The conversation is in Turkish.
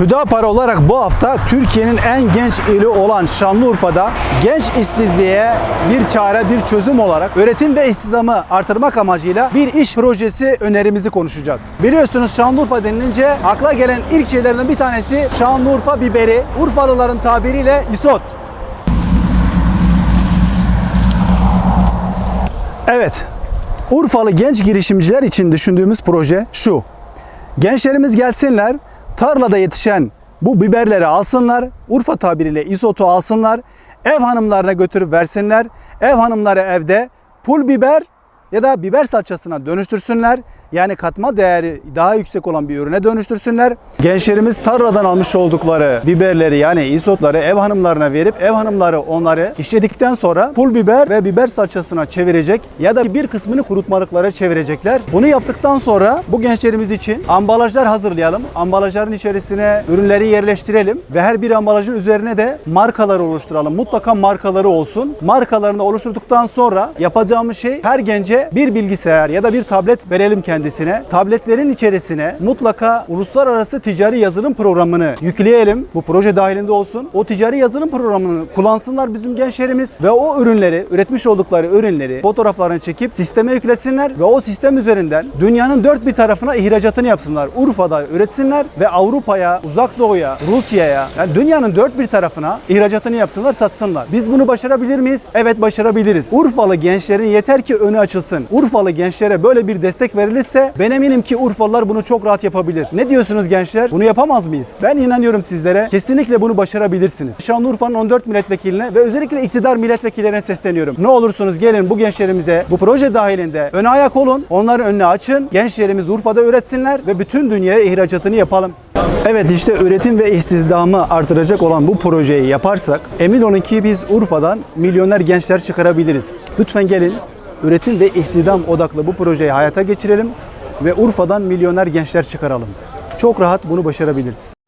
Hüdapar olarak bu hafta Türkiye'nin en genç ili olan Şanlıurfa'da genç işsizliğe bir çare, bir çözüm olarak üretim ve istihdamı artırmak amacıyla bir iş projesi önerimizi konuşacağız. Biliyorsunuz Şanlıurfa denilince akla gelen ilk şeylerden bir tanesi Şanlıurfa biberi, Urfalıların tabiriyle isot. Evet, Urfalı genç girişimciler için düşündüğümüz proje şu. Gençlerimiz gelsinler, tarlada yetişen bu biberleri alsınlar, Urfa tabiriyle isotu alsınlar, ev hanımlarına götürüp versinler. Ev hanımları evde pul biber ya da biber salçasına dönüştürsünler. Yani katma değeri daha yüksek olan bir ürüne dönüştürsünler. Gençlerimiz tarladan almış oldukları biberleri yani isotları ev hanımlarına verip ev hanımları onları işledikten sonra pul biber ve biber salçasına çevirecek ya da bir kısmını kurutmalıklara çevirecekler. Bunu yaptıktan sonra bu gençlerimiz için ambalajlar hazırlayalım. Ambalajların içerisine ürünleri yerleştirelim ve her bir ambalajın üzerine de markalar oluşturalım. Mutlaka markaları olsun. Markalarını oluşturduktan sonra yapacağımız şey her gence bir bilgisayar ya da bir tablet verelim kendisine. Tabletlerin içerisine mutlaka uluslararası ticari yazılım programını yükleyelim. Bu proje dahilinde olsun. O ticari yazılım programını kullansınlar bizim gençlerimiz ve o ürünleri, üretmiş oldukları ürünleri fotoğraflarını çekip sisteme yüklesinler ve o sistem üzerinden dünyanın dört bir tarafına ihracatını yapsınlar. Urfa'da üretsinler ve Avrupa'ya, Uzak Doğu'ya, Rusya'ya, yani dünyanın dört bir tarafına ihracatını yapsınlar, satsınlar. Biz bunu başarabilir miyiz? Evet başarabiliriz. Urfalı gençlerin yeter ki önü açılsın. Urfalı gençlere böyle bir destek verilirse ben eminim ki Urfalılar bunu çok rahat yapabilir. Ne diyorsunuz gençler? Bunu yapamaz mıyız? Ben inanıyorum sizlere. Kesinlikle bunu başarabilirsiniz. Şanlıurfa'nın 14 milletvekiline ve özellikle iktidar milletvekillerine sesleniyorum. Ne olursunuz gelin bu gençlerimize bu proje dahilinde öne ayak olun. Onların önünü açın. Gençlerimiz Urfa'da üretsinler ve bütün dünyaya ihracatını yapalım. Evet işte üretim ve istihdamı artıracak olan bu projeyi yaparsak emin olun ki biz Urfa'dan milyoner gençler çıkarabiliriz. Lütfen gelin üretim ve istihdam odaklı bu projeyi hayata geçirelim ve Urfa'dan milyoner gençler çıkaralım. Çok rahat bunu başarabiliriz.